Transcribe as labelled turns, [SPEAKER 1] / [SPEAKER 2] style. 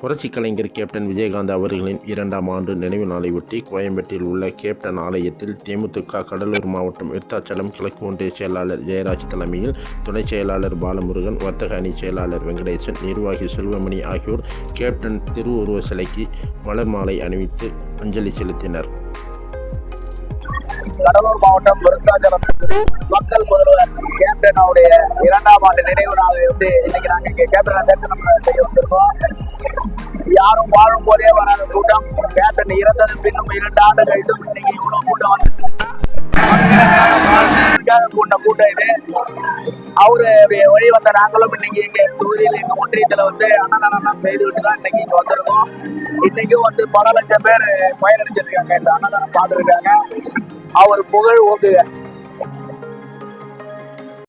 [SPEAKER 1] புரட்சி கலைஞர் கேப்டன் விஜயகாந்த் அவர்களின் இரண்டாம் ஆண்டு நினைவு நாளையொட்டி கோயம்பேட்டில் உள்ள கேப்டன் ஆலயத்தில் தேமுதிக கடலூர் மாவட்டம் விருத்தாச்சலம் கிழக்கு ஒன்றிய செயலாளர் ஜெயராஜ் தலைமையில் துணை செயலாளர் பாலமுருகன் வர்த்தக அணி செயலாளர் வெங்கடேசன் நிர்வாகி செல்வமணி ஆகியோர் கேப்டன் திருவுருவ சிலைக்கு மலர் மாலை அணிவித்து அஞ்சலி செலுத்தினர்.
[SPEAKER 2] கடலூர் மாவட்டம் விருத்தாச்சலம் மக்கள் முதல்வர் கேப்டன் அவருடைய இரண்டாம் ஆண்டு நினைவு நாளை வந்து இன்னைக்கு நாங்க கேப்டனை தரிசனம் செய்ய யாரும் வாழும் போதே வராத கூட்டம் கேப்டன் இறந்தது பின்னும் இரண்டு ஆண்டு கழித்து இன்னைக்கு இவ்வளவு கூட்டம் வந்து கூட்ட கூட்டம் இது. அவரு வழி வந்த நாங்களும் இன்னைக்கு எங்க தொகுதியில் எங்க ஒன்றியத்துல வந்து அன்னதானம் செய்து விட்டு தான் இன்னைக்கு இங்க வந்திருக்கோம். இன்னைக்கும் வந்து பல லட்சம் பேர் பயனடைஞ்சிருக்காங்க. இந்த அன்னதானம் பார்த்துருக்காங்க அவர் புகழ் ஓட்டுக